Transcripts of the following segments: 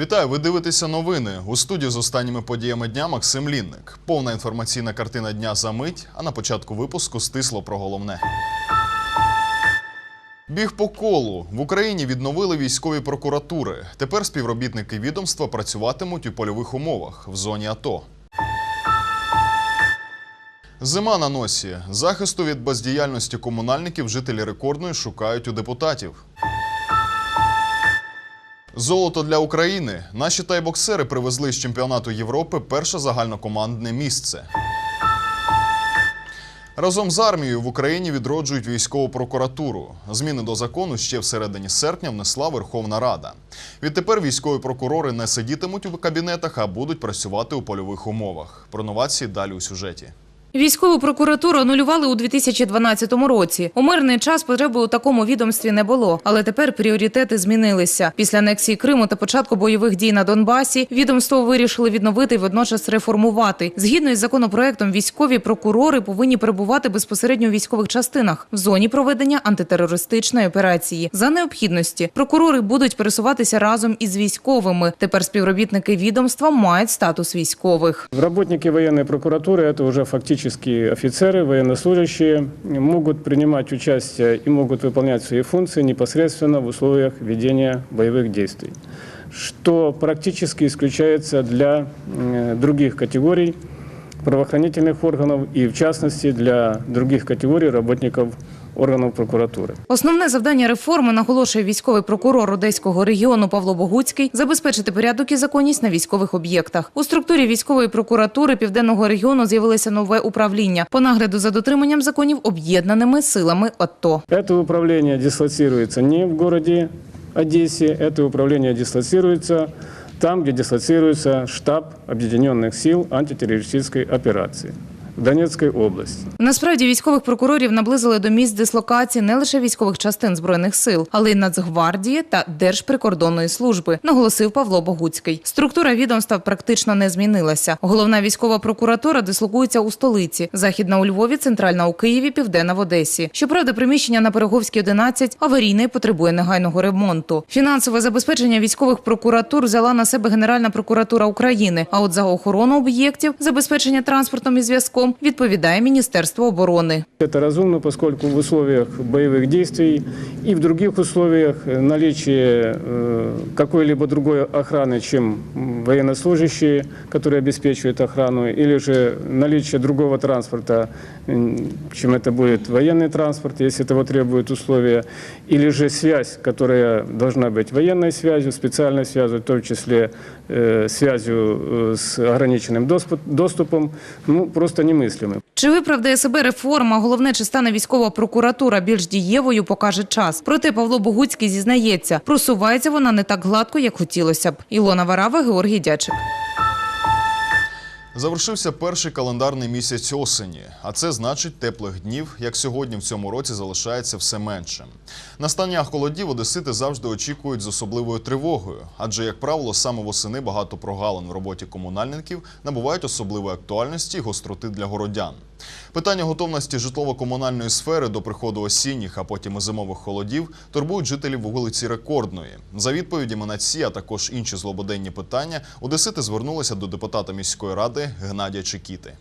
Вітаю, ви дивитеся новини. У студії з останніми подіями дня Максим Лінник. Повна інформаційна картина дня за мить, а на початку випуску стисло про головне. Біг по колу в Україні відновили військові прокуратури. Тепер співробітники відомства працюватимуть у польових умовах в зоні АТО. Зима на носі. Захисту від бездіяльності комунальників жителі рекордної шукають у депутатів. Золото для України. Наші тайбоксери привезли з чемпіонату Європи перше загальнокомандне місце. Разом з армією в Україні відроджують військову прокуратуру. Зміни до закону ще в середині серпня внесла Верховна Рада. Відтепер військові прокурори не сидітимуть у кабінетах, а будуть працювати у польових умовах. Про новації далі у сюжеті. Військову прокуратуру анулювали у 2012 році. У мирний час потреби у такому відомстві не було, але тепер пріоритети змінилися. Після анексії Криму та початку бойових дій на Донбасі відомство вирішили відновити і водночас реформувати. Згідно із законопроектом, військові прокурори повинні перебувати безпосередньо у військових частинах в зоні проведення антитерористичної операції. За необхідності прокурори будуть пересуватися разом із військовими. Тепер співробітники відомства мають статус військових. Работники военной прокуратуры, это уже фактически офицеры, военнослужащие, могут принимать участие и могут выполнять свои функции непосредственно в условиях ведения боевых действий, что практически исключается для других категорий правоохранительных органов и, в частности, для других категорий работников органов прокуратуры. Основне завдання реформи наголошує військовий прокурор одеського регіону Павло Богуцький забезпечити порядок і законність на військових об'єктах. У структурі військової прокуратури південного регіону з'явилося нове управління по нагляду за дотриманням законів об'єднаними силами АТО. Это управление дислоцируется не в городе Одессе, это управление дислоцируется там, где дислоцируется штаб Объединенных сил антитеррористической операции в Донецкой области. Насправді військових прокурорів наблизили до місць дислокації не лише військових частин збройних сил, але й Нацгвардії та Держприкордонної служби, наголосив Павло Богуцький. Структура відомства практично не змінилася. Головна військова прокуратура дислокується у столиці: західна у Львові, центральна у Києві, південна в Одесі. Щоправда, приміщення на Переговській 11 аварійне потребує негайного ремонту. Фінансове забезпечення військових прокуратур взяла на себе Генеральна прокуратура України. А от за охорону об'єктів, забезпечення транспортом і зв'язком відповідає Міністерство оборони. Это разумно, поскольку в условиях боевых действий и в других условиях э, наличие э, какой-либо другой охраны, чем м, военнослужащие, которые обеспечивают охрану, или же наличие другого транспорта, м, чем это будет военный транспорт, если этого требуют условия, или же связь, которая должна быть военной связью, специальной связью, в том числе э, связью э, с ограниченным доспу- доступом, ну, просто немыслимы. Чи виправдає себе реформа? Головне, чи стане військова прокуратура більш дієвою, покаже час. Проте Павло Богуцький зізнається, просувається вона не так гладко, як хотілося б. Ілона Варава, Георгій Дячик. Завершився перший календарний місяць осені, а це значить теплих днів, як сьогодні в цьому році залишається все менше. Настання холодів одесити завжди очікують з особливою тривогою, адже, як правило, саме восени багато прогалин в роботі комунальників набувають особливої актуальності й гостроти для городян. Питання готовності житлово-комунальної сфери до приходу осінніх, а потім і зимових холодів турбують жителів вулиці Рекордної. За відповідями на ці, а також інші злободенні питання, одесити звернулися до депутата міської ради Геннадія Чекіти.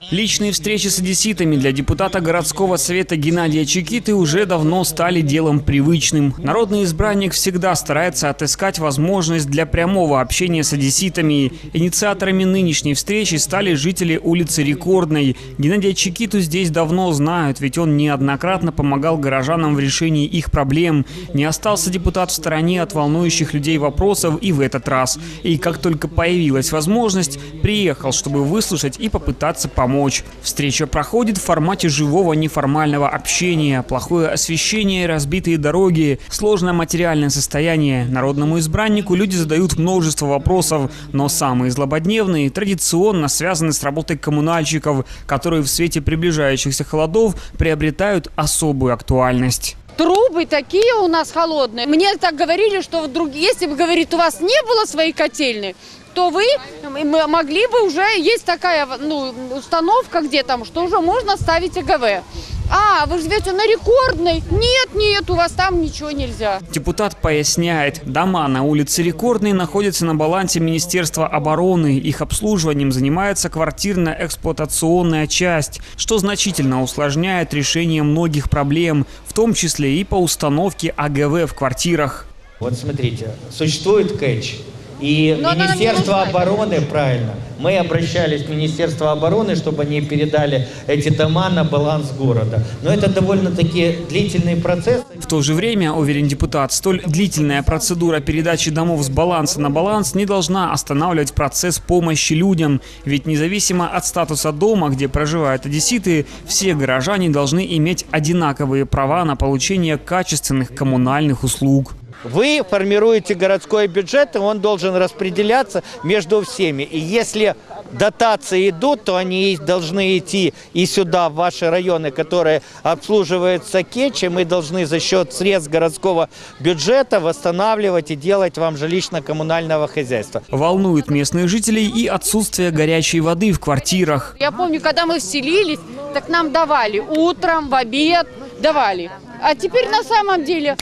Личные встречи с одесситами для депутата городского совета Геннадия Чекиты уже давно стали делом привычным. Народный избранник всегда старается отыскать возможность для прямого общения с одесситами. Инициаторами нынешней встречи стали жители улицы Рекордной. Геннадия Чекиту здесь давно знают, ведь он неоднократно помогал горожанам в решении их проблем. Не остался депутат в стороне от волнующих людей вопросов и в этот раз. И как только появилась возможность, приехал, чтобы выслушать и попытаться помочь помочь. Встреча проходит в формате живого неформального общения. Плохое освещение, разбитые дороги, сложное материальное состояние. Народному избраннику люди задают множество вопросов, но самые злободневные традиционно связаны с работой коммунальщиков, которые в свете приближающихся холодов приобретают особую актуальность. Трубы такие у нас холодные. Мне так говорили, что вдруг, если бы, говорит, у вас не было своей котельной, то вы могли бы уже, есть такая ну, установка где там, что уже можно ставить АГВ. А, вы живете на рекордной? Нет, нет, у вас там ничего нельзя. Депутат поясняет, дома на улице Рекордной находятся на балансе Министерства обороны. Их обслуживанием занимается квартирно-эксплуатационная часть, что значительно усложняет решение многих проблем, в том числе и по установке АГВ в квартирах. Вот смотрите, существует кэч. И Но Министерство обороны, правильно, мы обращались в Министерство обороны, чтобы они передали эти дома на баланс города. Но это довольно-таки длительный процесс. В то же время, уверен депутат, столь длительная процедура передачи домов с баланса на баланс не должна останавливать процесс помощи людям. Ведь независимо от статуса дома, где проживают одесситы, все горожане должны иметь одинаковые права на получение качественных коммунальных услуг. Вы формируете городской бюджет, и он должен распределяться между всеми. И если дотации идут, то они и должны идти и сюда, в ваши районы, которые обслуживаются кетчем. Мы должны за счет средств городского бюджета восстанавливать и делать вам жилищно-коммунального хозяйства. Волнует местных жителей и отсутствие горячей воды в квартирах. Я помню, когда мы вселились, так нам давали утром, в обед, давали. А теперь на самом деле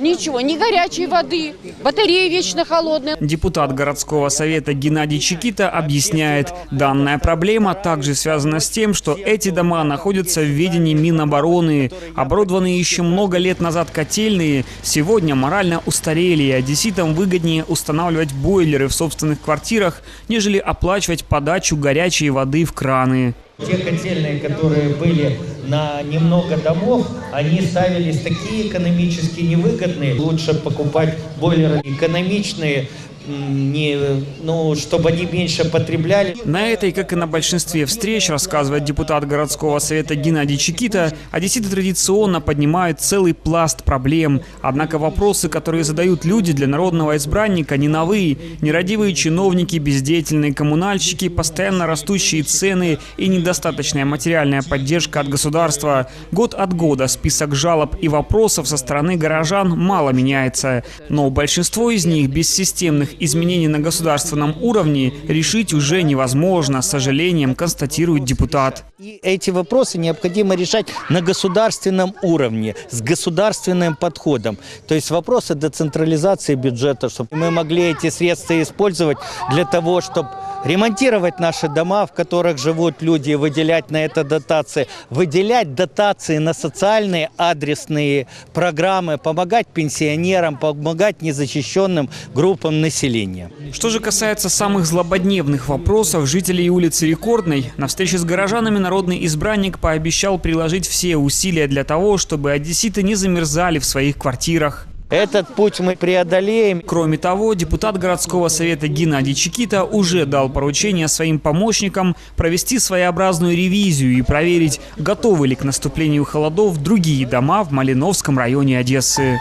ничего, ни горячей воды, батареи вечно холодные. Депутат городского совета Геннадий Чекита объясняет, данная проблема также связана с тем, что эти дома находятся в ведении Минобороны. Оборудованные еще много лет назад котельные сегодня морально устарели, и одесситам выгоднее устанавливать бойлеры в собственных квартирах, нежели оплачивать подачу горячей воды в краны. Те котельные, которые были на немного домов, они ставились такие экономически невыгодные. Лучше покупать бойлеры экономичные, м, не, ну, чтобы они меньше потребляли. На этой, как и на большинстве встреч, рассказывает депутат городского совета Геннадий Чекита, одесситы традиционно поднимают целый пласт проблем. Однако вопросы, которые задают люди для народного избранника, не новые. Нерадивые чиновники, бездеятельные коммунальщики, постоянно растущие цены и недостаточная материальная поддержка от государства. Год от года список жалоб и вопросов со стороны горожан мало меняется. Но большинство из них без системных изменений на государственном уровне решить уже невозможно, с сожалением констатирует депутат. И эти вопросы необходимо решать на государственном уровне, с государственным подходом. То есть вопросы децентрализации бюджета, чтобы мы могли эти средства использовать для того, чтобы ремонтировать наши дома, в которых живут люди, выделять на это дотации, выделять дотации на социальные адресные программы, помогать пенсионерам, помогать незащищенным группам населения. Что же касается самых злободневных вопросов жителей улицы Рекордной, на встрече с горожанами народный избранник пообещал приложить все усилия для того, чтобы одесситы не замерзали в своих квартирах. Этот путь мы преодолеем. Кроме того, депутат городского совета Геннадий Чекита уже дал поручение своим помощникам провести своеобразную ревизию и проверить, готовы ли к наступлению холодов другие дома в Малиновском районе Одессы.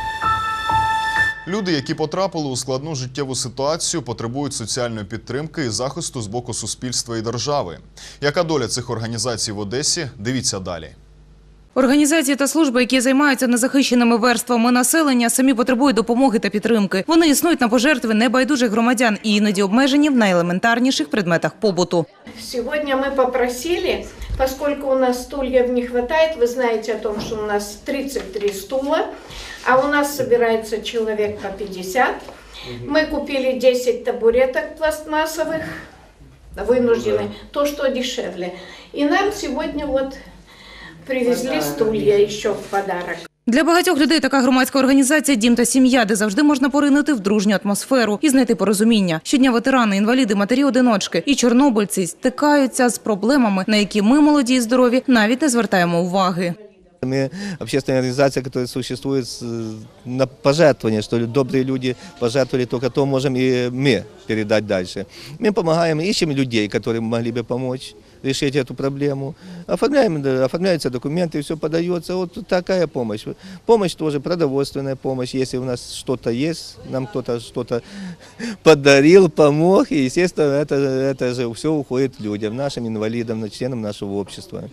Люди, які потрапили у складну життєву ситуацію, потребують соціальної підтримки і захисту з боку суспільства і держави. Яка доля цих організацій в Одесі? Дивіться далі. Організації та служби, які займаються незахищеними верствами населення, самі потребують допомоги та підтримки. Вони існують на пожертви небайдужих громадян і іноді обмежені в найелементарніших предметах побуту. Сегодня мы попросили, поскольку у нас стульев не хватает, вы знаете о том, что у нас 33 стула, а у нас собирается человек по 50. Мы купили 10 табуреток пластмассовых, вынуждены, то, что дешевле. И нам сегодня вот привезли стулья еще в подарок. Для багатьох людей така громадська організація Дім та сім'я, де завжди можна поринути в дружню атмосферу і знайти порозуміння. Щодня ветерани, інваліди, матері-одиночки і чорнобильці стикаються з проблемами, на які ми, молоді і здорові, навіть не звертаємо уваги. Мы общественная организация, которая существует с- на пожертвование, что ли, добрые люди пожертвовали, только то можем и мы передать дальше. Мы помогаем, ищем людей, которые могли бы помочь. решить эту проблему. Оформляем, да, оформляются документы, все подается. Вот такая помощь. Помощь тоже, продовольственная помощь. Если у нас что-то есть, нам кто-то что-то подарил, помог. И, естественно, это, это же все уходит людям, нашим инвалидам, членам нашего общества.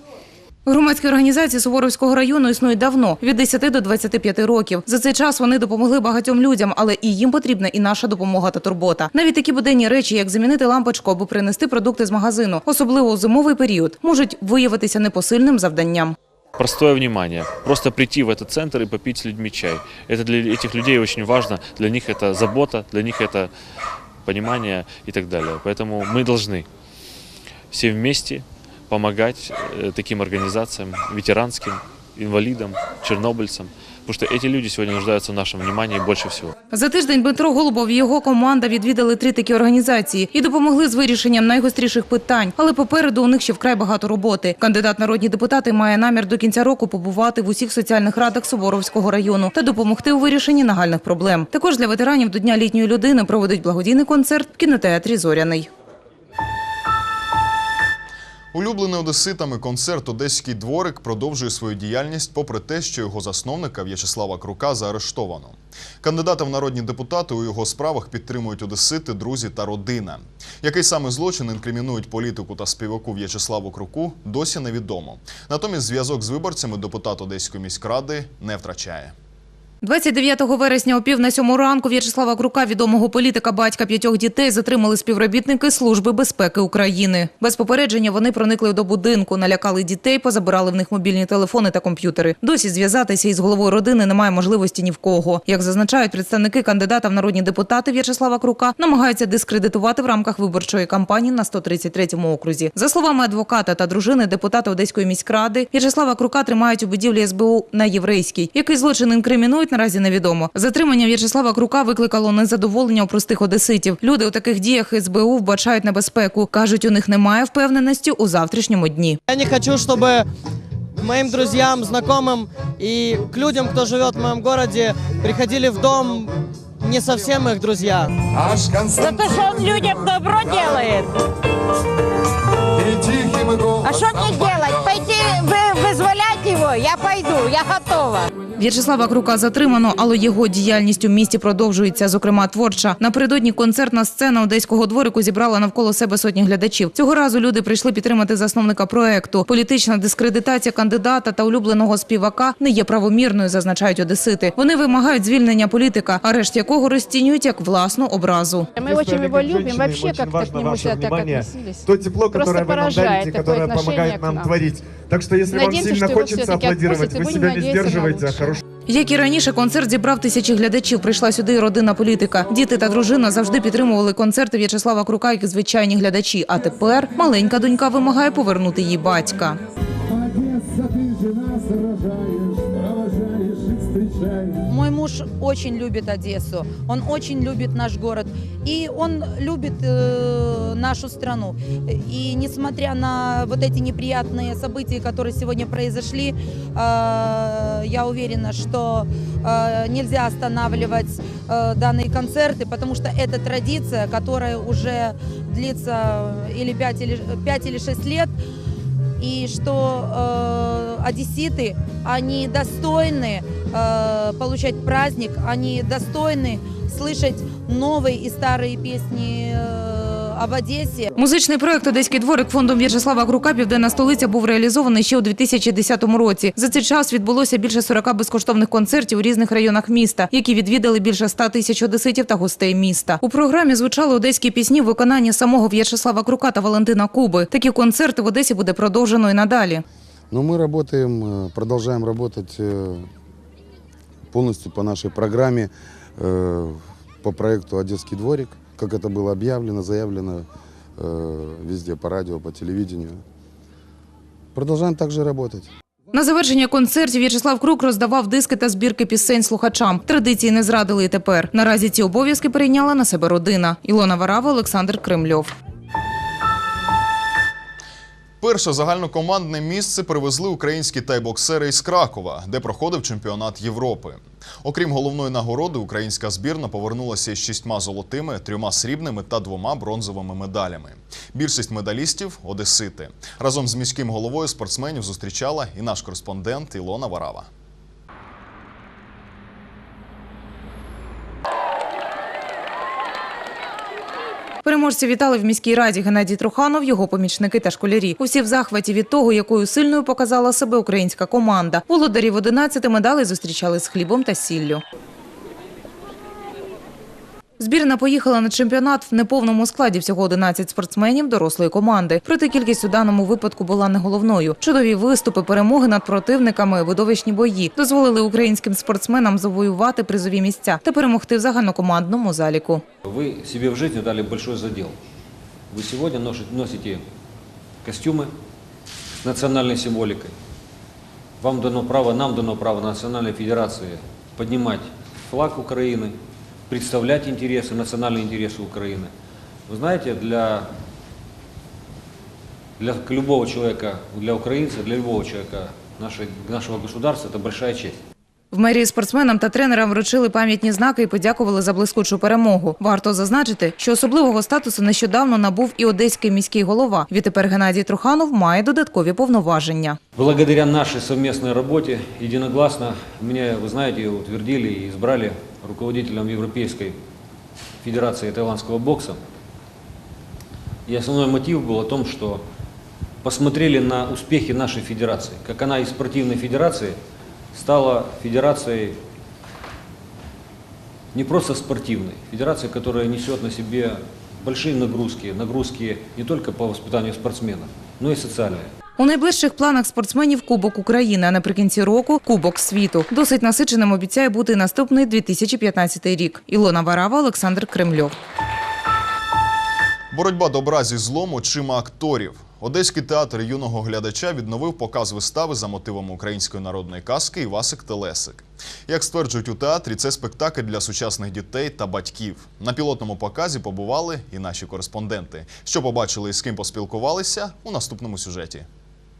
Громадські організації Суворовського району існують давно від 10 до 25 років. За цей час вони допомогли багатьом людям, але і їм потрібна і наша допомога та турбота. Навіть такі буденні речі, як замінити лампочку або принести продукти з магазину, особливо у зимовий період, можуть виявитися непосильним завданням. Простое внимание. Просто прийти в этот центр и попить с людьми чай. Это для этих людей очень важно. Для них это забота, для них это понимание и так далее. Поэтому мы должны все вместе помогать э, таким организациям, ветеранским, инвалидам, чернобыльцам. Потому что эти люди сегодня нуждаются в нашем внимании больше всего. За тиждень Дмитро Голубов і його команда відвідали три такі організації і допомогли з вирішенням найгостріших питань. Але попереду у них ще вкрай багато роботи. Кандидат в народні депутати має намір до кінця року побувати в усіх соціальних радах Суворовського району та допомогти у вирішенні нагальних проблем. Також для ветеранів до Дня літньої людини проведуть благодійний концерт в кінотеатрі Зоряний. Улюблений одеситами концерт Одеський дворик продовжує свою діяльність, попри те, що його засновника В'ячеслава Крука заарештовано. Кандидата в народні депутати у його справах підтримують одесити, друзі та родина. Який саме злочин інкримінують політику та співаку В'ячеславу Круку, досі невідомо. Натомість зв'язок з виборцями депутат Одеської міськради не втрачає. 29 вересня о пів на сьому ранку В'ячеслава Крука, відомого політика, батька п'ятьох дітей, затримали співробітники Служби безпеки України. Без попередження вони проникли до будинку, налякали дітей, позабирали в них мобільні телефони та комп'ютери. Досі зв'язатися із головою родини немає можливості ні в кого. Як зазначають представники кандидата в народні депутати В'ячеслава Крука, намагаються дискредитувати в рамках виборчої кампанії на 133-му окрузі. За словами адвоката та дружини депутата Одеської міськради, В'ячеслава Крука тримають у будівлі СБУ на єврейській. Який злочин інкримінують, наразі невідомо. Затримання В'ячеслава Крука викликало незадоволення у простих одеситів. Люди у таких діях СБУ вбачають небезпеку. кажуть, у них немає впевненості у завтрашньому дні. Я не хочу, чтобы моим друзьям, знакомым и к людям, кто живет в моем городе, приходили в дом не совсем их друзья. За то, что он людям добро делает. А что мне делать? Пойти вы- вызволять его? Я пойду, я готова. В'ячеслава Крука затримано, але його діяльність у місті продовжується, зокрема творча. Напередодні концертна сцена одеського дворику зібрала навколо себе сотні глядачів. Цього разу люди прийшли підтримати засновника проекту. Політична дискредитація кандидата та улюбленого співака не є правомірною, зазначають одесити. Вони вимагають звільнення політика, арешт якого розцінюють як власну образу. Мы очень его любим, вообще как-то к нему себя так относились. то тепло, Просто которое вы нам поражает дарите, такое которое отношение помогает к нам нам. творить. Так что если Надеемся, вам сильно что его хочется всё-таки аплодировать, отпустят, и вы будем себя не надеяться на сдерживаете, а лучшее. хорошо. як і раніше, концерт зібрав тисячі глядачів. Прийшла сюди і родина політика. Діти та дружина завжди підтримували концерти В'ячеслава Крука, як звичайні глядачі. А тепер маленька донька вимагає повернути їй батька. Мой муж очень любит Одессу, он очень любит наш город, и он любит э, нашу страну. И несмотря на вот эти неприятные события, которые сегодня произошли, э, я уверена, что э, нельзя останавливать э, данные концерты, потому что это традиция, которая уже длится или 5 или, 5 или 6 лет, и что э, одесситы, они достойны э, получать праздник, они достойны слышать новые и старые песни э, об Одессе. Музичний проект Одеський дворик фондом В'ячеслава Крука Південна столиця був реалізований ще у 2010 році. За цей час відбулося більше 40 безкоштовних концертів у різних районах міста, які відвідали більше 100 тисяч одеситів та гостей міста. У програмі звучали одеські пісні в виконанні самого В'ячеслава Крука та Валентина Куби. Такі концерти в Одесі буде продовжено і надалі. Но мы работаем, э, продолжаем работать э, полностью по нашей программе, э, по проекту «Одесский дворик», как это было объявлено, заявлено э, везде по радио, по телевидению. Продолжаем также работать. На завершення концертів В'ячеслав Крук роздавав диски та збірки пісень слухачам. Традиції не зрадили і тепер. Наразі ці обов'язки перейняла на себе родина. Ілона Варава, Олександр Кремльов. Перше загальнокомандне місце привезли українські тайбоксери із Кракова, де проходив чемпіонат Європи. Окрім головної нагороди, українська збірна повернулася із шістьма золотими, трьома срібними та двома бронзовими медалями. Більшість медалістів одесити. Разом з міським головою спортсменів зустрічала і наш кореспондент Ілона Варава. Переможці вітали в міській раді Геннадій Труханов, його помічники та школярі. Усі в захваті від того, якою сильною показала себе українська команда. Володарів 11 медалей зустрічали з хлібом та сіллю. Збірна поїхала на чемпіонат в неповному складі всього 11 спортсменів дорослої команди. Проте кількість у даному випадку була не головною. Чудові виступи, перемоги над противниками, видовищні бої дозволили українським спортсменам завоювати призові місця та перемогти в загальнокомандному заліку. Вы себе в жизни дали большой задел. Вы сегодня носите, носите костюмы с национальной символикой. Вам дано право, нам дано право Национальной Федерации поднимать флаг Украины, представлять интересы, национальные интересы Украины. Вы знаете, для, для любого человека, для украинца, для любого человека нашей, нашего государства это большая честь. В мерії спортсменам та тренерам вручили пам'ятні знаки і подякували за блискучу перемогу. Варто зазначити, що особливого статусу нещодавно набув і одеський міський голова. Відтепер Геннадій Труханов має додаткові повноваження. Благодаря нашей совместной работе единогласно меня, вы знаете, утвердили и избрали руководителем Европейской Федерации тайландского бокса. И основной мотив был о том, что посмотрели на успехи нашей федерации, как она из спортивной федерации стала федерацией не просто спортивной, федерацией, которая несет на себе большие нагрузки, нагрузки не только по воспитанию спортсменов, но и социальные. У найближчих планах спортсменів Кубок України, а наприкінці року Кубок світу. Досить насиченим обіцяє бути наступний 2015 рік. Ілона Варава, Олександр Кремльов. Боротьба добра зі злом очима акторів. Одеський театр юного глядача відновив показ вистави за мотивами української народної казки Івасик Телесик. Як стверджують у театрі, це спектакль для сучасних дітей та батьків. На пілотному показі побували і наші кореспонденти. Що побачили і з ким поспілкувалися у наступному сюжеті.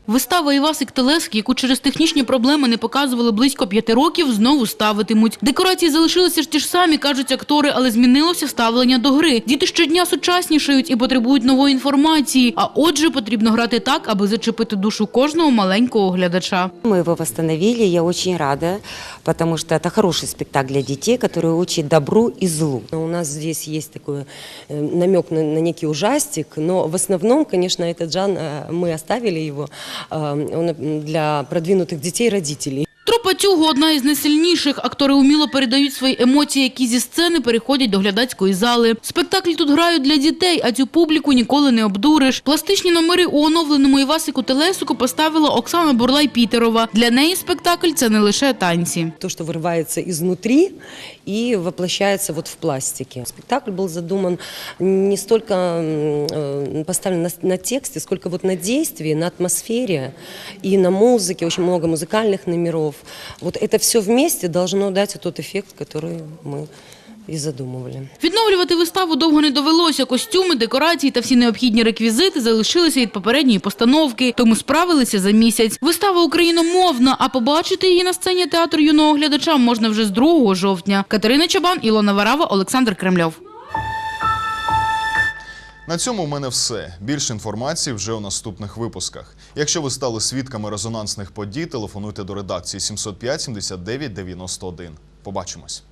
Вистава Івасик Телеск, яку через технічні проблеми не показували близько п'яти років, знову ставитимуть. Декорації залишилися ж ті ж самі, кажуть актори, але змінилося ставлення до гри. Діти щодня сучаснішають і потребують нової інформації. А отже, потрібно грати так, аби зачепити душу кожного маленького глядача. Мы его восстановили, я очень рада, потому что это хороший спектакль для детей, который учит добру и злу. У нас здесь есть такой э, намек на, на некий ужастик, но в основном, конечно, этот жанр, э, мы оставили его э, он для продвинутых детей родителей. Трупа цього одна із найсильніших. Актори уміло передають свої емоції, які зі сцени переходять до глядацької зали. Спектаклі тут грають для дітей, а цю публіку ніколи не обдуриш. Пластичні номери у оновленому Івасику Телесику поставила Оксана Бурлай-Пітерова. Для неї спектакль – це не лише танці. То, что вырывается изнутри и воплощается вот в пластике. Спектакль был задуман не столько м, э, поставлен на, на тексте, сколько вот на действии, на атмосфере и на музыке. Очень много музыкальных номеров. Вот это все вместе должно дать тот эффект, который мы и задумывали. Відновлювати виставу довго не довелося. Костюми, декорації та всі необхідні реквізити залишилися від попередньої постановки, тому справилися за місяць. Вистава україномовна, а побачити її на сцені театру юного глядача можна вже з 2 жовтня. Катерина Чабан, Ілона Варава, Олександр Кремльов. На цьому в мене все. Більше інформації вже у наступних випусках. Якщо ви стали свідками резонансних подій, телефонуйте до редакції 705 79 91. Побачимось.